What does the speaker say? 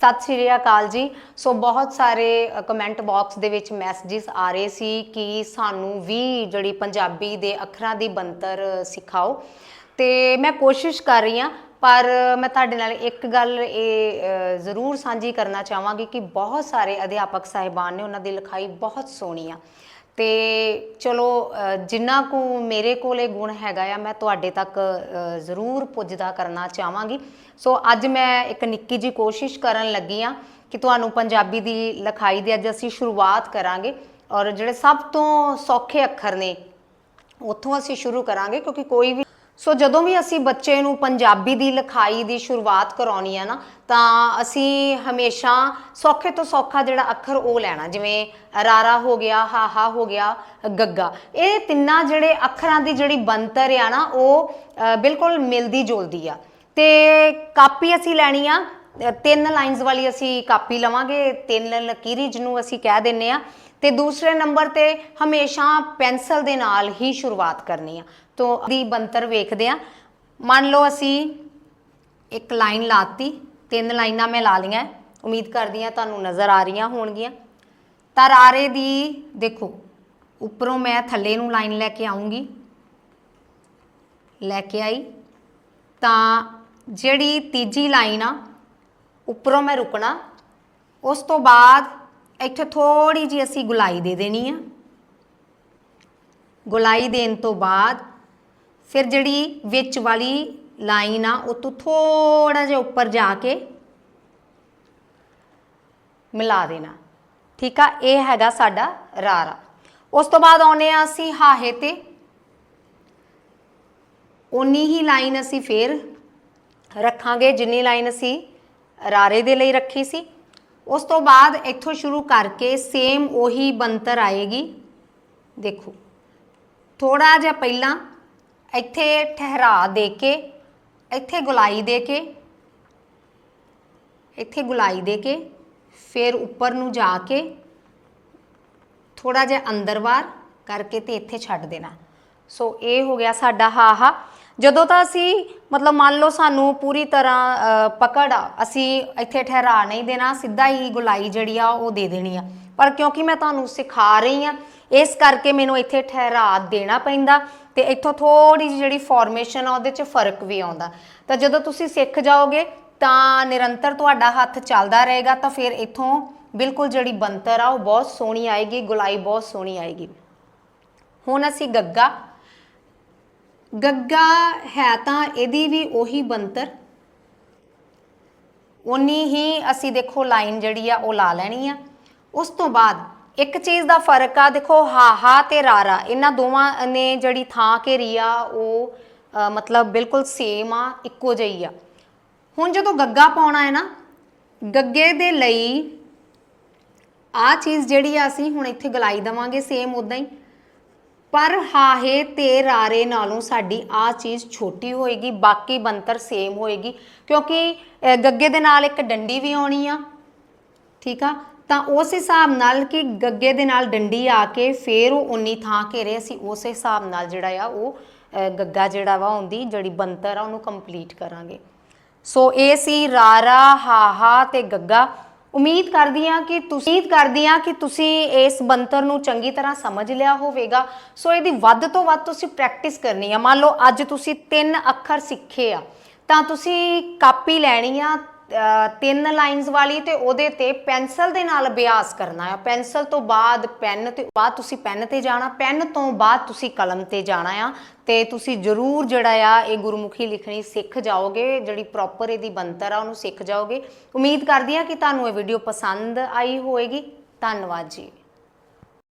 ਸਤਿ ਸ਼੍ਰੀ ਅਕਾਲ ਜੀ। ਸੋ ਬਹੁਤ ਸਾਰੇ ਕਮੈਂਟ ਬਾਕਸ ਦੇ ਵਿੱਚ ਮੈਸੇजेस ਆ ਰਹੇ ਸੀ ਕਿ ਸਾਨੂੰ ਵੀ ਜਿਹੜੀ ਪੰਜਾਬੀ ਦੇ ਅੱਖਰਾਂ ਦੀ ਬੰਤਰ ਸਿਖਾਓ। ਤੇ ਮੈਂ ਕੋਸ਼ਿਸ਼ ਕਰ ਰਹੀ ਹਾਂ, ਪਰ ਮੈਂ ਤੁਹਾਡੇ ਨਾਲ ਇੱਕ ਗੱਲ ਇਹ ਜ਼ਰੂਰ ਸਾਂਝੀ ਕਰਨਾ ਚਾਹਾਂਗੀ ਕਿ ਬਹੁਤ ਸਾਰੇ ਅਧਿਆਪਕ ਸਾਹਿਬਾਨ ਨੇ ਉਹਨਾਂ ਦੀ ਲਿਖਾਈ ਬਹੁਤ ਸੋਹਣੀ ਆ। ਤੇ ਚਲੋ ਅ, ਜਿੰਨਾ ਕੁ ਮੇਰੇ ਕੋਲੇ ਗੁਣ ਹੈਗਾ ਆ ਮੈਂ ਤੁਹਾਡੇ ਤੱਕ ਜ਼ਰੂਰ ਪੁੱਜਦਾ ਕਰਨਾ ਚਾਹਾਂਗੀ। ਸੋ ਅੱਜ ਮੈਂ ਇੱਕ ਨਿੱਕੀ ਜੀ ਕੋਸ਼ਿਸ਼ ਕਰਨ ਲੱਗੀ ਆ ਕਿ ਤੁਹਾਨੂੰ ਪੰਜਾਬੀ ਦੀ ਲਿਖਾਈ ਦੀ ਅੱਜ ਅਸੀਂ ਸ਼ੁਰੂਆਤ ਕਰਾਂਗੇ ਔਰ ਜਿਹੜੇ ਸਭ ਤੋਂ ਸੌਖੇ ਅੱਖਰ ਨੇ ਉੱਥੋਂ ਅਸੀਂ ਸ਼ੁਰੂ ਕਰਾਂਗੇ ਕਿਉਂਕਿ ਕੋਈ ਵੀ ਸੋ ਜਦੋਂ ਵੀ ਅਸੀਂ ਬੱਚੇ ਨੂੰ ਪੰਜਾਬੀ ਦੀ ਲਿਖਾਈ ਦੀ ਸ਼ੁਰੂਆਤ ਕਰਾਉਣੀ ਆ ਨਾ, ਤਾਂ ਅਸੀਂ ਹਮੇਸ਼ਾ ਸੌਖੇ ਤੋਂ ਸੌਖਾ ਜਿਹੜਾ ਅੱਖਰ ਉਹ ਲੈਣਾ, ਜਿਵੇਂ ਰਾਰਾ ਹੋ ਗਿਆ, ਹਾਹਾ ਹੋ ਗਿਆ, ਗੱਗਾ। ਇਹ ਤਿੰਨਾਂ ਜਿਹੜੇ ਅੱਖਰਾਂ ਦੀ ਜਿਹੜੀ ਬਣਤਰ ਆ ਨਾ, ਉਹ ਬਿਲਕੁਲ ਮਿਲਦੀ ਜੁਲਦੀ ਆ। ਤੇ ਕਾਪੀ ਅਸੀਂ ਲੈਣੀ ਆ, ਤਿੰਨ ਲਾਈਨਸ ਵਾਲੀ ਅਸੀਂ ਕਾਪੀ ਲਵਾਂਗੇ, ਤਿੰਨ ਲਕੀਰੀ ਜਿਹਨੂੰ ਅਸੀਂ ਕਹਿ ਦਿੰਨੇ ਆ। ਤੇ ਦੂਸਰੇ ਨੰਬਰ ਤੇ ਹਮੇਸ਼ਾ ਪੈਨਸਲ ਦੇ ਨਾਲ ਹੀ ਸ਼ੁਰੂਆਤ ਕਰਨੀ ਆ। ਤੋਂ ਦੀ ਬੰਤਰ ਵੇਖਦੇ ਆ ਮੰਨ ਲਓ ਅਸੀਂ ਇੱਕ ਲਾਈਨ ਲਾਤੀ, ਤਿੰਨ ਲਾਈਨਾਂ ਮੈਂ ਲਾ ਲਈਆਂ। ਉਮੀਦ ਕਰਦੀ ਆ ਤੁਹਾਨੂੰ ਨਜ਼ਰ ਆ ਰਹੀਆਂ ਹੋਣਗੀਆਂ। ਤਾਂ ਤਰਾਰੇ ਦੀ, ਦੇਖੋ, ਉੱਪਰੋਂ ਮੈਂ ਥੱਲੇ ਨੂੰ ਲਾਈਨ ਲੈ ਕੇ ਆਉਂਗੀ ਲੈ ਕੇ ਆਈ। ਤਾਂ ਜਿਹੜੀ ਤੀਜੀ ਲਾਈਨ ਆ, ਉੱਪਰੋਂ ਮੈਂ ਰੁਕਣਾ। ਉਸ ਤੋਂ ਬਾਅਦ ਇੱਥੇ ਥੋੜੀ ਜੀ ਅਸੀਂ ਗੁਲਾਈ ਦੇ ਦੇਣੀ ਆ। ਗੁਲਾਈ ਦੇਣ ਤੋਂ ਬਾਅਦ ਫਿਰ ਜਿਹੜੀ ਵਿੱਚ ਵਾਲੀ ਲਾਈਨ ਆ, ਉਹ ਤੋਂ ਥੋੜਾ ਜਿਹਾ ਉੱਪਰ ਜਾ ਕੇ ਮਿਲਾ ਦੇਣਾ। ਠੀਕ ਆ? ਇਹ ਹੈਗਾ ਸਾਡਾ ਰਾਰਾ। ਉਸ ਤੋਂ ਬਾਅਦ ਆਉਨੇ ਆ ਅਸੀਂ ਹਾਹੇ ਤੇ। ਉਨੀ ਹੀ ਲਾਈਨ ਅਸੀਂ ਫੇਰ ਰੱਖਾਂਗੇ, ਜਿੰਨੀ ਲਾਈਨ ਅਸੀਂ ਰਾਰੇ ਦੇ ਲਈ ਰੱਖੀ ਸੀ। ਉਸ ਤੋਂ ਬਾਅਦ ਇੱਥੋਂ ਸ਼ੁਰੂ ਕਰਕੇ ਸੇਮ ਉਹੀ ਬੰਤਰ ਆਏਗੀ। ਦੇਖੋ ਥੋੜਾ ਜਿਹਾ ਪਹਿਲਾਂ ਇੱਥੇ ਠਹਿਰਾ ਦੇ ਕੇ, ਇੱਥੇ ਗੁਲਾਈ ਦੇ ਕੇ, ਇੱਥੇ ਗੁਲਾਈ ਦੇ ਕੇ, ਫਿਰ ਉੱਪਰ ਨੂੰ ਜਾ ਕੇ ਥੋੜਾ ਜਿਹਾ ਅੰਦਰ ਬਾਹਰ ਕਰਕੇ ਤੇ ਇੱਥੇ ਛੱਡ ਦੇਣਾ। ਸੋ ਇਹ ਹੋ ਗਿਆ ਸਾਡਾ ਹਾ ਹਾ ਜਦੋਂ ਤਾਂ ਅਸੀਂ ਮਤਲਬ ਮੰਨ ਲਓ ਸਾਨੂੰ ਪੂਰੀ ਤਰ੍ਹਾਂ ਪਕੜ ਆ, ਅਸੀਂ ਇੱਥੇ ਠਹਿਰਾ ਨਹੀਂ ਦੇਣਾ, ਸਿੱਧਾ ਹੀ ਗੁਲਾਈ ਜਿਹੜੀ ਆ ਉਹ ਦੇ ਦੇਣੀ ਆ। ਪਰ ਕਿਉਂਕਿ ਮੈਂ ਤੁਹਾਨੂੰ ਸਿਖਾ ਰਹੀ ਆ ਇਸ ਕਰਕੇ ਮੈਨੂੰ ਇੱਥੇ ਠਹਿਰਾ ਦੇਣਾ ਪੈਂਦਾ ਤੇ ਇੱਥੋਂ ਥੋੜੀ ਜਿਹੀ ਜਿਹੜੀ ਫਾਰਮੇਸ਼ਨ ਆ ਉਹਦੇ 'ਚ ਫ਼ਰਕ ਵੀ ਆਉਂਦਾ। ਤਾਂ ਜਦੋਂ ਤੁਸੀਂ ਸਿੱਖ ਜਾਓਗੇ, ਤਾਂ ਨਿਰੰਤਰ ਤੁਹਾਡਾ ਹੱਥ ਚੱਲਦਾ ਰਹੇਗਾ, ਤਾਂ ਫਿਰ ਇੱਥੋਂ ਬਿਲਕੁਲ ਜਿਹੜੀ ਬੰਤਰ ਆ ਉਹ ਬਹੁਤ ਸੋਹਣੀ ਆਏਗੀ, ਗੁਲਾਈ ਬਹੁਤ ਸੋਹਣੀ ਆਏਗੀ। ਹੁਣ ਅਸੀਂ ਗੱਗਾ। ਗੱਗਾ ਹੈ ਤਾਂ ਇਹਦੀ ਵੀ ਉਹੀ ਬੰਤਰ ਉਨੀ ਹੀ ਅਸੀਂ ਦੇਖੋ ਲਾਈਨ ਜਿਹੜੀ ਆ ਉਹ ਲਾ ਲੈਣੀ ਆ। ਉਸ ਤੋਂ ਬਾਅਦ ਇੱਕ ਚੀਜ਼ ਦਾ ਫ਼ਰਕ ਆ, ਦੇਖੋ ਹਾਹਾ ਤੇ ਰਾਰਾ ਇਹਨਾਂ ਦੋਵਾਂ ਨੇ ਜਿਹੜੀ ਥਾਂ ਘੇਰੀ ਆ, ਉਹ ਮਤਲਬ ਬਿਲਕੁਲ ਸੇਮ ਆ, ਇੱਕੋ ਜਿਹੀ ਆ। ਹੁਣ ਜਦੋਂ ਗੱਗਾ ਪਾਉਣਾ ਹੈ ਨਾ, ਗੱਗੇ ਦੇ ਲਈ ਆ ਚੀਜ਼ ਜਿਹੜੀ ਆ ਅਸੀਂ ਹੁਣ ਇੱਥੇ ਗਲਾਈ ਦਵਾਂਗੇ ਸੇਮ ਉਦਾਂ ਹੀ। ਪਰ ਹਾਹੇ ਤੇ ਰਾਰੇ ਨਾਲੋਂ ਸਾਡੀ ਆ ਚੀਜ਼ ਛੋਟੀ ਹੋਏਗੀ, ਬਾਕੀ ਬੰਤਰ ਸੇਮ ਹੋਏਗੀ। ਕਿਉਂਕਿ ਗੱਗੇ ਦੇ ਨਾਲ ਇੱਕ ਡੰਡੀ ਵੀ ਆਉਣੀ ਆ ਠੀਕ ਆ? ਤਾਂ ਉਸ ਹਿਸਾਬ ਨਾਲ ਕਿ ਗੱਗੇ ਦੇ ਨਾਲ ਡੰਡੀ ਆ ਕੇ ਫੇਰ ਉਹ ਉਨੀ ਥਾਂ ਘੇਰੇ, ਅਸੀਂ ਉਸ ਹਿਸਾਬ ਨਾਲ ਜਿਹੜਾ ਆ ਉਹ ਗੱਗਾ ਜਿਹੜਾ ਵਾ ਉਹਦੀ ਜਿਹੜੀ ਬੰਤਰ ਆ ਉਹਨੂੰ ਕੰਪਲੀਟ ਕਰਾਂਗੇ। ਸੋ ਇਹ ਸੀ ਰਾਰਾ, ਹਾਹਾ ਤੇ ਗੱਗਾ। ਉਮੀਦ ਕਰਦੀ ਆ ਕਿ ਤੁਸੀਂ, ਉਮੀਦ ਕਰਦੀ ਆ ਕਿ ਤੁਸੀਂ ਇਸ ਬੰਤਰ ਨੂੰ ਚੰਗੀ ਤਰ੍ਹਾਂ ਸਮਝ ਲਿਆ ਹੋਵੇਗਾ। ਸੋ ਇਹਦੀ ਵੱਧ ਤੋਂ ਵੱਧ ਤੁਸੀਂ ਪ੍ਰੈਕਟਿਸ ਕਰਨੀ ਆ। ਮੰਨ ਲਓ ਅੱਜ ਤੁਸੀਂ ਤਿੰਨ ਅੱਖਰ ਸਿੱਖੇ ਆ। ਤਾਂ ਤੁਸੀਂ ਕਾਪੀ ਲੈਣੀ ਆ ਤਿੰਨ ਲਾਈਨਸ ਵਾਲੀ ਤੇ ਉਹਦੇ ਤੇ ਪੈਨਸਲ ਦੇ ਨਾਲ ਅਭਿਆਸ ਕਰਨਾ ਆ। ਪੈਨਸਲ ਤੋਂ ਬਾਅਦ ਪੈਨ ਤੇ ਬਾਅਦ ਤੁਸੀਂ ਪੈਨ ਤੇ ਜਾਣਾ, ਪੈਨ ਤੋਂ ਬਾਅਦ ਤੁਸੀਂ ਕਲਮ ਤੇ ਜਾਣਾ ਆ। ਤੇ ਤੁਸੀਂ ਜ਼ਰੂਰ ਜਿਹੜਾ ਆ, ਇਹ ਗੁਰਮੁਖੀ ਲਿਖਣੀ ਸਿੱਖ ਜਾਓਗੇ, ਜਿਹੜੀ ਪ੍ਰੋਪਰ ਇਹਦੀ ਬੰਤਰ ਆ, ਉਹਨੂੰ ਸਿੱਖ ਜਾਓਗੇ। ਉਮੀਦ ਕਰਦੀ ਆ ਕਿ ਤੁਹਾਨੂੰ ਇਹ ਵੀਡੀਓ ਪਸੰਦ ਆਈ ਹੋਵੇਗੀ ਧੰਨਵਾਦ ਜੀ।